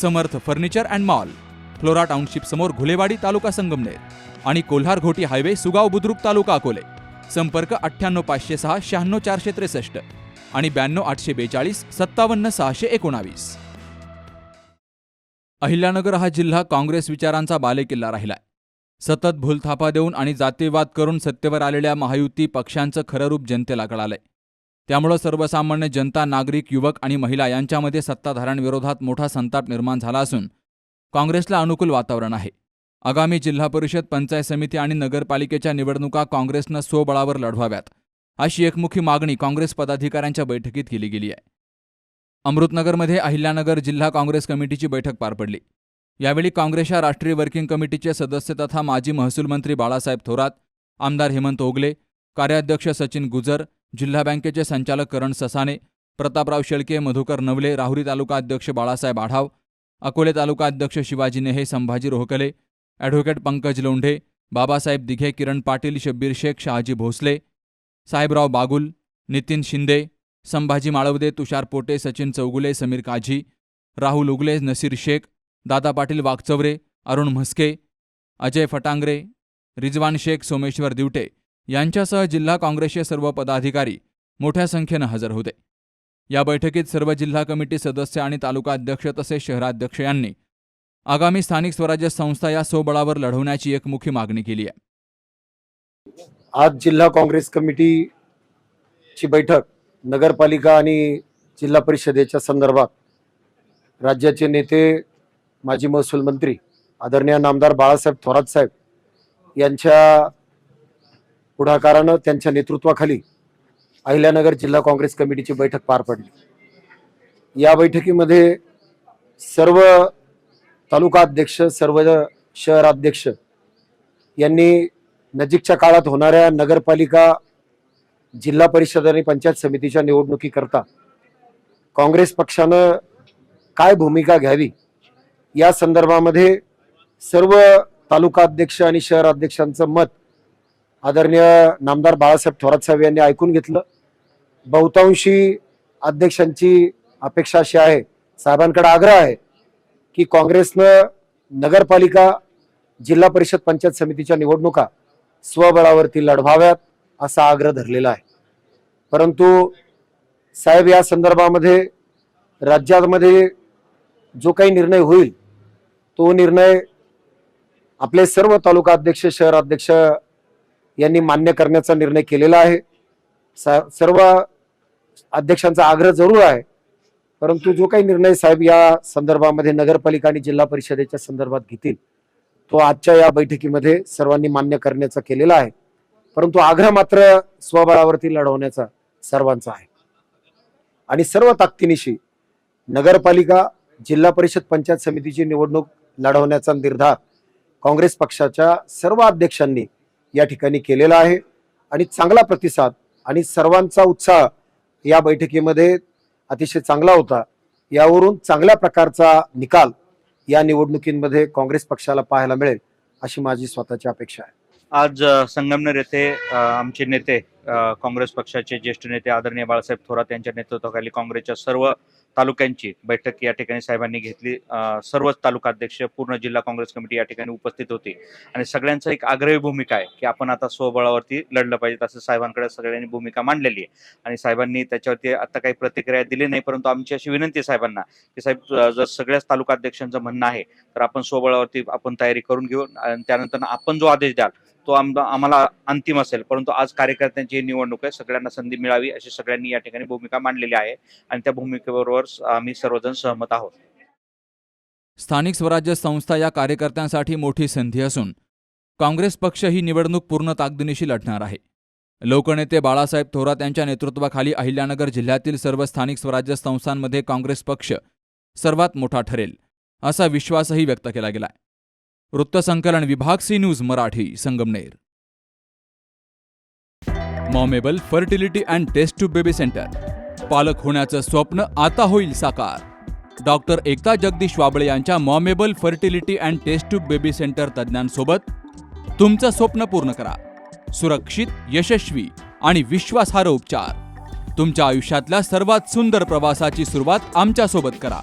Samarth furniture and mall Flora township समोर घुलेवाडी तालुका संगमनेर आणि Kolhar Ghoti highway Sugaon Budruk taluka Akole. संपर्क अठ्ठ्याण्णव पाचशे सहा शहाण्णव चारशे त्रेसष्ट आणि ब्याण्णव आठशे बेचाळीस सत्तावन्न सहाशे एकोणावीस. अहिल्यानगर हा जिल्हा काँग्रेस विचारांचा बालेकिल्ला राहिलाय. सतत भूलथापा देऊन आणि जातीवाद करून सत्तेवर आलेल्या महायुती पक्षांचं खरं रूप जनतेला कळालंय. त्यामुळं सर्वसामान्य जनता नागरिक युवक आणि महिला यांच्यामध्ये सत्ताधाऱ्यांविरोधात मोठा संताप निर्माण झाला असून काँग्रेसला अनुकूल वातावरण आहे. आगामी जिल्हा परिषद पंचायत समिती आणि नगरपालिकेच्या निवडणुका काँग्रेसनं स्वबळावर लढवाव्यात अशी एकमुखी मागणी काँग्रेस पदाधिकाऱ्यांच्या बैठकीत केली गेली आहे. अमृतनगरमध्ये अहिल्यानगर जिल्हा काँग्रेस कमिटीची बैठक पार पडली. यावेळी काँग्रेसच्या राष्ट्रीय वर्किंग कमिटीचे सदस्य तथा माजी महसूल मंत्री बाळासाहेब थोरात आमदार हेमंत ओगले कार्याध्यक्ष सचिन गुजर जिल्हा बँकेचे संचालक करण ससाने प्रतापराव शेळके मधुकर नवले राहुरी तालुका अध्यक्ष बाळासाहेब आढाव अकोले तालुका अध्यक्ष शिवाजी नेहे संभाजी रोहकले ॲडव्होकेट पंकज लोंढे बाबासाहेब दिघे किरण पाटील शब्बीर शेख शहाजी भोसले साहेबराव बागुल नितीन शिंदे संभाजी माळवदे तुषार पोटे सचिन चौगुले समीर काझी राहुल उगले नसीर शेख दादा पाटील वागचवरे अरुण म्हस्के अजय फटांगरे रिजवान शेख सोमेश्वर दिवटे यांच्यासह जिल्हा काँग्रेसचे सर्व पदाधिकारी मोठ्या संख्येनं हजर होते. या बैठकीत सर्व जिल्हा कमिटी सदस्य आणि तालुका अध्यक्ष तसेच शहराध्यक्ष यांनी आगामी स्थानिक स्वराज्य संस्था या सोबळावर लढवण्याची एक मुख्य मागणी केली आहे. आज जिल्हा काँग्रेस कमिटीची बैठक नगरपालिका आणि जिल्हा परिषदेच्या संदर्भात राज्याचे नेते माजी महसूल मंत्री आदरणीय नामदार बाळासाहेब थोरात साहेब यांच्या पुढाकारानं त्यांच्या नेतृत्वाखाली अहिल्यानगर जिल्हा काँग्रेस कमिटीची बैठक पार पडली. या बैठकीमध्ये सर्व तालुका अध्यक्ष सर्व शहर अध्यक्ष यांनी नजीकच्या काळात होणाऱ्या नगरपालिका जिल्हा परिषद आणि पंचायत समितीच्या निवडणुकीकरता काँग्रेस पक्षानं काय भूमिका घ्यावी? या संदर्भामध्ये सर्व तालुका अध्यक्ष आणि शहर अध्यक्षांचं मत आदरणीय नामदार बाळासाहेब थोरात साहेब यांनी ऐकून घेतलं. बहुतांशी अध्यक्षांची अपेक्षा अशी आहे साहेबांकडे आग्रह आहे की काँग्रेसनं नगरपालिका जिल्हा परिषद पंचायत समितीच्या निवडणुका स्वबळावरती लढवाव्यात असा आग्रह धरलेला आहे. परंतु साहेब या संदर्भामध्ये राज्यामध्ये जो काही निर्णय होईल तो निर्णय आपले सर्व तालुका अध्यक्ष शहर अध्यक्ष यांनी मान्य करण्याचा निर्णय केलेला आहे. सा- सर्व अध्यक्षांचा आग्रह जरूर आहे. परंतु जो काही निर्णय साहेब या संदर्भामध्ये नगरपालिका आणि जिल्हा परिषदेच्या संदर्भात घेतील तो आजच्या या बैठकीमध्ये सर्वांनी मान्य करण्याचा केलेला आहे. परंतु आग्रह मात्र स्वबळावरती लढवण्याचा सर्वांचा आहे. आणि सर्व ताकदीनिशी नगरपालिका जिल्हा परिषद पंचायत समितीची निवडणूक लढवण्याचा निर्धार काँग्रेस पक्षाच्या सर्व अध्यक्षांनी या ठिकाणी केलेला आहे. आणि चांगला प्रतिसाद आणि सर्वांचा उत्साह या बैठकीमध्ये अतिशय चांगला होता. यावरून चांगल्या प्रकारचा निकाल या निवडणुकीमध्ये काँग्रेस पक्षाला पाहायला मिळेल अशी माझी स्वतःची अपेक्षा आहे. आज संगमनेर येथे आमचे नेते काँग्रेस पक्षाचे ज्येष्ठ नेते आदरणीय बाळासाहेब थोरात यांच्या नेतृत्वाखाली काँग्रेसच्या सर्व तालुक्यांची बैठक या ठिकाणी साहेबांनी घेतली. सर्वच तालुका अध्यक्ष पूर्ण जिल्हा काँग्रेस कमिटी या ठिकाणी उपस्थित होती. आणि सगळ्यांचा एक आग्रही भूमिका आहे की आपण आता स्वबळावरती लढलं पाहिजे असं साहेबांकडे सगळ्यांनी भूमिका मांडलेली आहे. आणि साहेबांनी त्याच्यावरती आता काही प्रतिक्रिया दिली नाही परंतु आमची अशी विनंती आहे साहेबांना की साहेब जर सगळ्याच तालुका अध्यक्षांचं म्हणणं आहे तर आपण स्वबळावरती आपण तयारी करून घेऊ. आणि त्यानंतर आपण जो आदेश द्याल तो आम्हाला अंतिम असेल. परंतु आज कार्यकर्त्यांची ही निवडणूक आहे. सगळ्यांना संधी मिळावी अशी सगळ्यांनी या ठिकाणी भूमिका मांडलेली आहे. आणि त्या भूमिकेबरोबर आम्ही सर्वजण सहमत आहोत. स्थानिक स्वराज्य संस्था या कार्यकर्त्यांसाठी मोठी संधी असून काँग्रेस पक्ष ही निवडणूक पूर्ण ताकदीनिशी लढणार आहे. लोकनेते बाळासाहेब थोरात यांच्या नेतृत्वाखाली अहिल्यानगर जिल्ह्यातील सर्व स्थानिक स्वराज्य संस्थांमध्ये काँग्रेस पक्ष सर्वात मोठा ठरेल असा विश्वासही व्यक्त केला गेलाय. वृत्तसंकलन विभाग C news Marathi Sangamner. Momable fertility and test to baby centre. पालक होण्याचं स्वप्न आता होईल साकार. डॉक्टर एकता जगदीश वाबळे यांच्या Momable fertility and test to baby centre तज्ज्ञांसोबत तुमचं स्वप्न पूर्ण करा. सुरक्षित यशस्वी आणि विश्वासार्ह उपचार. तुमच्या आयुष्यातल्या सर्वात सुंदर प्रवासाची सुरुवात आमच्यासोबत करा.